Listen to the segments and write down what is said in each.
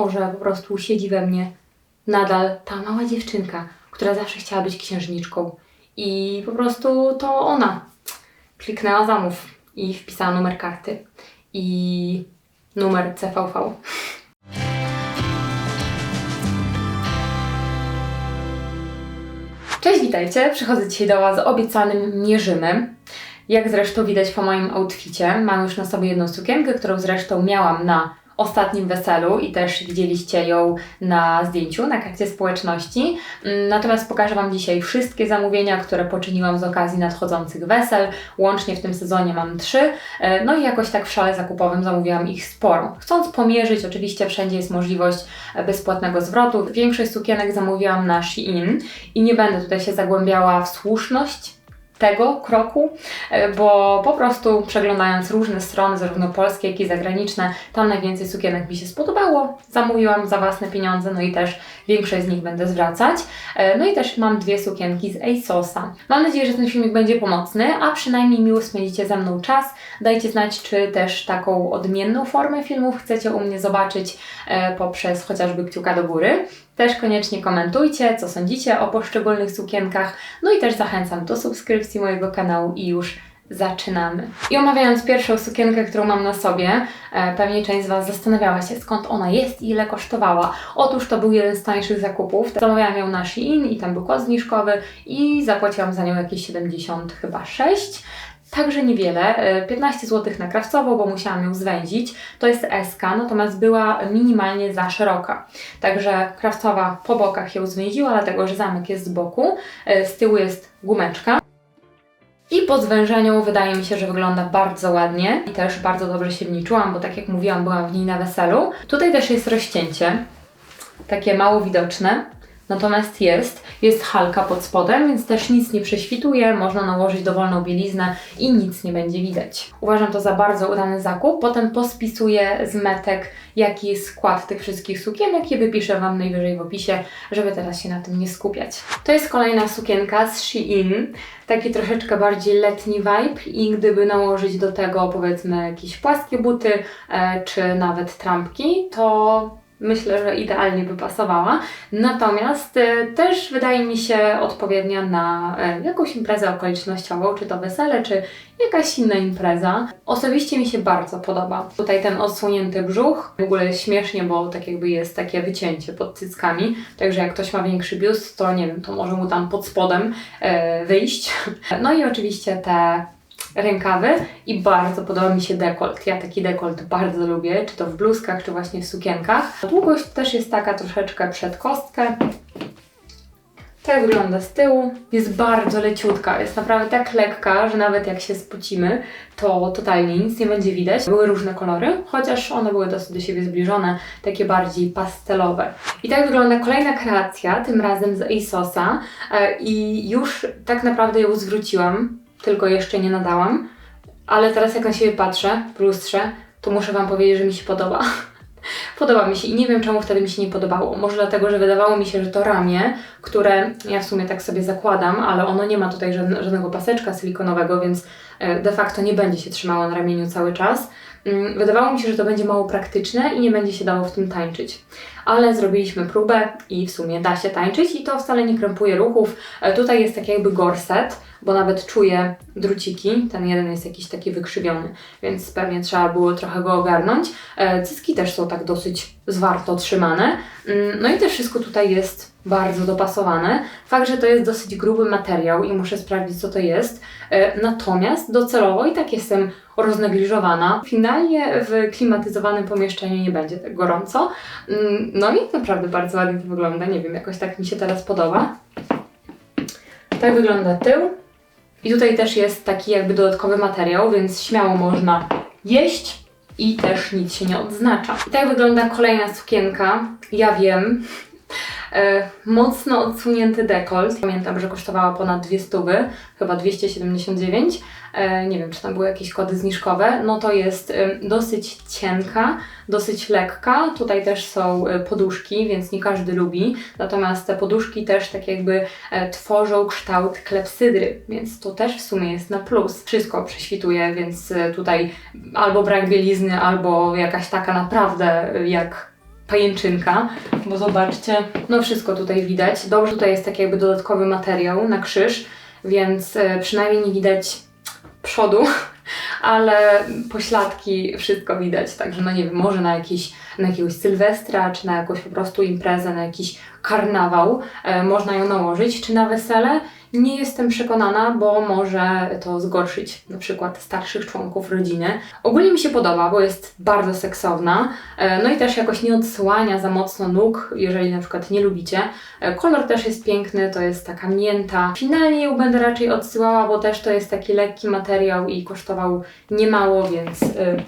Może po prostu siedzi we mnie nadal ta mała dziewczynka, która zawsze chciała być księżniczką. I po prostu to ona kliknęła zamów i wpisała numer karty i numer CVV. Cześć, witajcie. Przychodzę dzisiaj do Was z obiecanym mierzymem. Jak zresztą widać po moim outficie, mam już na sobie jedną sukienkę, którą zresztą miałam na ostatnim weselu i też widzieliście ją na zdjęciu, na karcie społeczności. Mm, Natomiast pokażę Wam dzisiaj wszystkie zamówienia, które poczyniłam z okazji nadchodzących wesel. Łącznie w tym sezonie mam trzy. E, No i jakoś tak w szale zakupowym zamówiłam ich sporo. Chcąc pomierzyć, oczywiście wszędzie jest możliwość e, bezpłatnego zwrotu. Większość sukienek zamówiłam na Shein i nie będę tutaj się zagłębiała w słuszność tego kroku, e, bo po prostu przeglądając różne strony, zarówno polskie, jak i zagraniczne, tam najwięcej sukienek mi się spodobało. Zamówiłam za własne pieniądze, no i też większość z nich będę zwracać. E, No i też mam dwie sukienki z ASOSa. Mam nadzieję, że ten filmik będzie pomocny, a przynajmniej miło spędzicie ze mną czas. Dajcie znać, czy też taką odmienną formę filmów chcecie u mnie zobaczyć e, poprzez chociażby kciuka do góry. Też koniecznie komentujcie, co sądzicie o poszczególnych sukienkach. No i też zachęcam do subskrypcji mojego kanału i już zaczynamy. I omawiając pierwszą sukienkę, którą mam na sobie, e, pewnie część z Was zastanawiała się, skąd ona jest i ile kosztowała. Otóż to był jeden z tańszych zakupów. Zamawiałam ją na Shein i tam był kod zniżkowy i zapłaciłam za nią jakieś 70 chyba 6. Także niewiele, e, 15 zł na krawcowo, bo musiałam ją zwęzić. To jest SK, natomiast była minimalnie za szeroka. Także krawcowa po bokach ją zwęziła, dlatego że zamek jest z boku. E, Z tyłu jest gumeczka. I po zwężeniu wydaje mi się, że wygląda bardzo ładnie i też bardzo dobrze się w niej czułam, bo tak jak mówiłam, byłam w niej na weselu. Tutaj też jest rozcięcie, takie mało widoczne, natomiast jest. Jest halka pod spodem, więc też nic nie prześwituje, można nałożyć dowolną bieliznę i nic nie będzie widać. Uważam to za bardzo udany zakup. Potem pospisuję z metek, jaki jest skład tych wszystkich sukienek i wypiszę Wam najwyżej w opisie, żeby teraz się na tym nie skupiać. To jest kolejna sukienka z Shein, taki troszeczkę bardziej letni vibe i gdyby nałożyć do tego powiedzmy jakieś płaskie buty e, czy nawet trampki, to myślę, że idealnie by pasowała. Natomiast e, też wydaje mi się odpowiednia na e, jakąś imprezę okolicznościową, czy to wesele, czy jakaś inna impreza. Osobiście mi się bardzo podoba. Tutaj ten odsłonięty brzuch, w ogóle śmiesznie, bo tak jakby jest takie wycięcie pod cyckami, także jak ktoś ma większy biust, to nie wiem, to może mu tam pod spodem e, wyjść. No i oczywiście te rękawy i bardzo podoba mi się dekolt. Ja taki dekolt bardzo lubię, czy to w bluzkach, czy właśnie w sukienkach. Długość też jest taka troszeczkę przed kostkę. Tak wygląda z tyłu. Jest bardzo leciutka, jest naprawdę tak lekka, że nawet jak się spocimy, to totalnie nic nie będzie widać. Były różne kolory, chociaż one były dosyć do siebie zbliżone, takie bardziej pastelowe. I tak wygląda kolejna kreacja, tym razem z ASOSa e, i już tak naprawdę ją zwróciłam, tylko jeszcze nie nadałam, ale teraz jak na siebie patrzę w lustrze, to muszę Wam powiedzieć, że mi się podoba. Podoba mi się i nie wiem czemu wtedy mi się nie podobało. Może dlatego, że wydawało mi się, że to ramię, które ja w sumie tak sobie zakładam, ale ono nie ma tutaj żadne- żadnego paseczka silikonowego, więc e, de facto nie będzie się trzymało na ramieniu cały czas. Mm, Wydawało mi się, że to będzie mało praktyczne i nie będzie się dało w tym tańczyć. Ale zrobiliśmy próbę i w sumie da się tańczyć i to wcale nie krępuje ruchów. E, Tutaj jest taki jakby gorset, bo nawet czuję druciki. Ten jeden jest jakiś taki wykrzywiony, więc pewnie trzeba było trochę go ogarnąć. E, Cycki też są tak dosyć zwarto trzymane. Mm, No i też wszystko tutaj jest bardzo dopasowane. Fakt, że to jest dosyć gruby materiał i muszę sprawdzić, co to jest. E, Natomiast docelowo i tak jestem roznegliżowana. Finalnie w klimatyzowanym pomieszczeniu nie będzie tak gorąco. Mm, No i naprawdę bardzo ładnie to wygląda. Nie wiem, jakoś tak mi się teraz podoba. Tak wygląda tył. I tutaj też jest taki jakby dodatkowy materiał, więc śmiało można jeść i też nic się nie odznacza. I tak wygląda kolejna sukienka. Ja wiem, mocno odsunięty dekolt. Pamiętam, że kosztowała ponad 200, chyba 279. E, nie wiem, czy tam były jakieś kody zniżkowe. No to jest e, dosyć cienka, dosyć lekka. Tutaj też są e, poduszki, więc nie każdy lubi. Natomiast te poduszki też tak jakby e, tworzą kształt klepsydry, więc to też w sumie jest na plus. Wszystko prześwituje, więc e, tutaj albo brak bielizny, albo jakaś taka naprawdę e, jak pajęczynka, bo zobaczcie, no wszystko tutaj widać. Dobrze, tutaj jest taki jakby dodatkowy materiał na krzyż, więc e, przynajmniej nie widać przodu, ale pośladki wszystko widać, także no nie wiem, może na, jakiś, na jakiegoś sylwestra, czy na jakąś po prostu imprezę, na jakiś karnawał e, można ją nałożyć, czy na wesele. Nie jestem przekonana, bo może to zgorszyć na przykład starszych członków rodziny. Ogólnie mi się podoba, bo jest bardzo seksowna, e, no i też jakoś nie odsłania za mocno nóg, jeżeli na przykład nie lubicie. E, Kolor też jest piękny, to jest taka mięta. Finalnie ją będę raczej odsyłała, bo też to jest taki lekki materiał i kosztował niemało, więc y,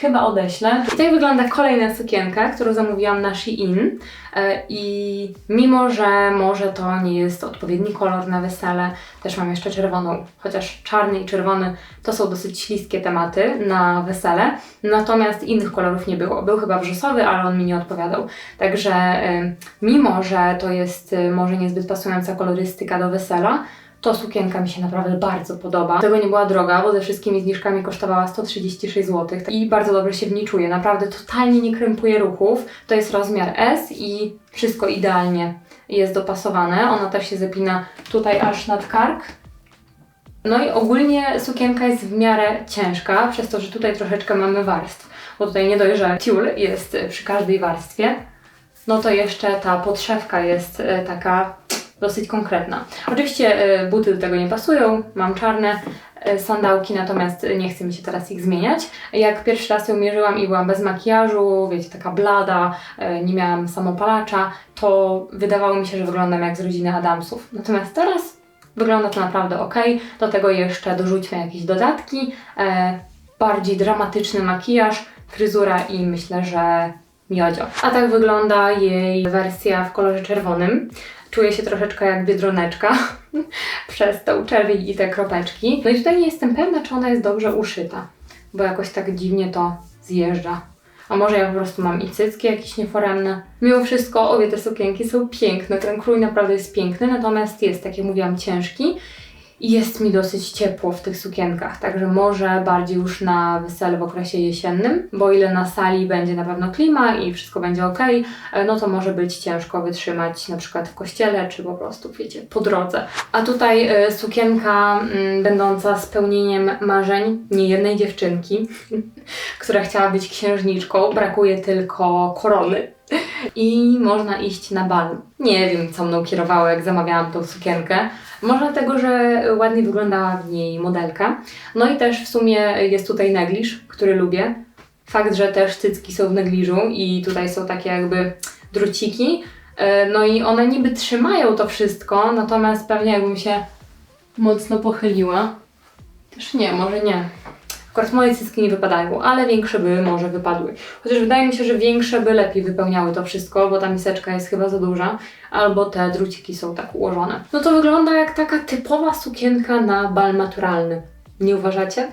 chyba odeślę. Tutaj wygląda kolejna sukienka, którą zamówiłam na Shein. E, I mimo, że może to nie jest odpowiedni kolor na wesele, też mam jeszcze czerwoną, chociaż czarny i czerwony to są dosyć śliskie tematy na wesele, natomiast innych kolorów nie było. Był chyba brzosowy, ale on mi nie odpowiadał. Także e, mimo, że to jest e, może niezbyt pasująca kolorystyka do wesela, to sukienka mi się naprawdę bardzo podoba. Tego nie była droga, bo ze wszystkimi zniżkami kosztowała 136 zł i bardzo dobrze się w niej czuję. Naprawdę totalnie nie krępuje ruchów. To jest rozmiar S i wszystko idealnie jest dopasowane. Ona też się zapina tutaj aż nad kark. No i ogólnie sukienka jest w miarę ciężka, przez to, że tutaj troszeczkę mamy warstw. Bo tutaj nie dość, że tiul jest przy każdej warstwie, no to jeszcze ta podszewka jest e, taka dosyć konkretna. Oczywiście e, buty do tego nie pasują, mam czarne e, sandałki, natomiast nie chcę mi się teraz ich zmieniać. Jak pierwszy raz ją mierzyłam i byłam bez makijażu, wiecie, taka blada, e, nie miałam samopalacza, to wydawało mi się, że wyglądam jak z rodziny Adamsów. Natomiast teraz wygląda to naprawdę ok. Do tego jeszcze dorzućmy jakieś dodatki, bardziej dramatyczny makijaż, fryzura i myślę, że miodzio. A tak wygląda jej wersja w kolorze czerwonym. Czuję się troszeczkę jak biedroneczka przez tą czerwień i te kropeczki. No i tutaj nie jestem pewna, czy ona jest dobrze uszyta, bo jakoś tak dziwnie to zjeżdża. A może ja po prostu mam i cycki jakieś nieforemne. Mimo wszystko obie te sukienki są piękne, ten krój naprawdę jest piękny, natomiast jest, tak jak mówiłam, ciężki jest mi dosyć ciepło w tych sukienkach, także może bardziej już na wesele w okresie jesiennym, bo ile na sali będzie na pewno klima i wszystko będzie ok, no to może być ciężko wytrzymać na przykład w kościele, czy po prostu, wiecie, po drodze. A tutaj y, sukienka y, będąca spełnieniem marzeń niejednej dziewczynki, która chciała być księżniczką, brakuje tylko korony i można iść na bal. Nie wiem, co mną kierowało, jak zamawiałam tą sukienkę. Może dlatego, że ładnie wyglądała w niej modelka. No i też w sumie jest tutaj negliż, który lubię. Fakt, że też cycki są w negliżu i tutaj są takie jakby druciki. E, no i one niby trzymają to wszystko, natomiast pewnie jakbym się mocno pochyliła. Też nie, może nie. Akurat moje cycki nie wypadają, ale większe by może wypadły. Chociaż wydaje mi się, że większe by lepiej wypełniały to wszystko, bo ta miseczka jest chyba za duża, albo te druciki są tak ułożone. No to wygląda jak taka typowa sukienka na bal maturalny. Nie uważacie?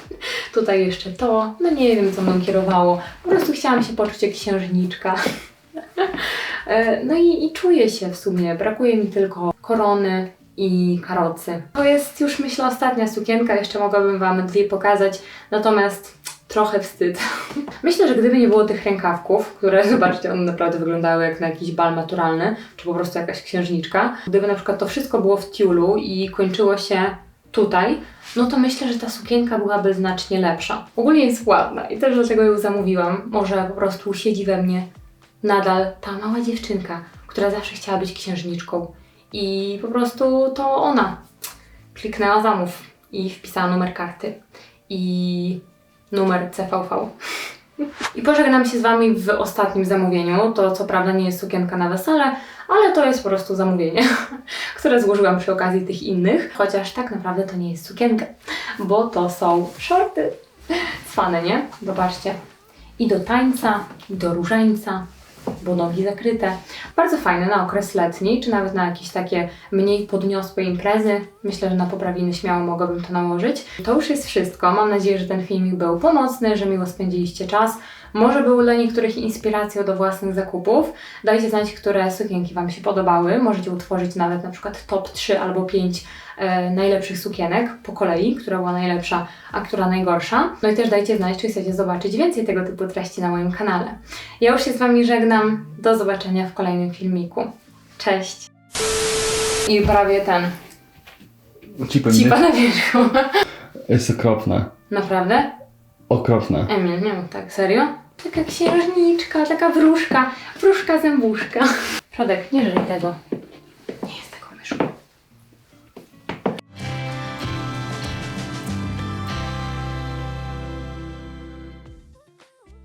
Tutaj jeszcze to. No nie wiem, co mną kierowało. Po prostu chciałam się poczuć jak księżniczka. E, no i, i czuję się w sumie. Brakuje mi tylko korony, i karocy. To jest już myślę ostatnia sukienka, jeszcze mogłabym Wam dwie pokazać, natomiast trochę wstyd. Myślę, że gdyby nie było tych rękawków, które zobaczcie, one naprawdę wyglądały jak na jakiś bal naturalny, czy po prostu jakaś księżniczka, gdyby na przykład to wszystko było w tiulu i kończyło się tutaj, no to myślę, że ta sukienka byłaby znacznie lepsza. Ogólnie jest ładna i też dlatego ją zamówiłam. Może po prostu siedzi we mnie nadal ta mała dziewczynka, która zawsze chciała być księżniczką. I po prostu to ona kliknęła zamów i wpisała numer karty i numer CVV. I pożegnam się z Wami w ostatnim zamówieniu. To co prawda nie jest sukienka na wesele, ale to jest po prostu zamówienie, które złożyłam przy okazji tych innych. Chociaż tak naprawdę to nie jest sukienka, bo to są shorty. Cwane, nie? Zobaczcie. I do tańca, i do różańca, bo nogi zakryte. Bardzo fajne na okres letni, czy nawet na jakieś takie mniej podniosłe imprezy. Myślę, że na poprawiny śmiało mogłabym to nałożyć. To już jest wszystko. Mam nadzieję, że ten filmik był pomocny, że miło spędziliście czas. Może były dla niektórych inspiracją do własnych zakupów. Dajcie znać, które sukienki Wam się podobały. Możecie utworzyć nawet na przykład top 3 albo 5 e, najlepszych sukienek po kolei, która była najlepsza, a która najgorsza. No i też dajcie znać, czy chcecie zobaczyć więcej tego typu treści na moim kanale. Ja już się z Wami żegnam. Do zobaczenia w kolejnym filmiku. Cześć! I prawie ten. Cipa na wierzchu. Jest okropne. Naprawdę? Okropne. Emil, nie tak, serio? Taka księżniczka, taka wróżka, wróżka zębuszka. Przodek, nie żyj tego.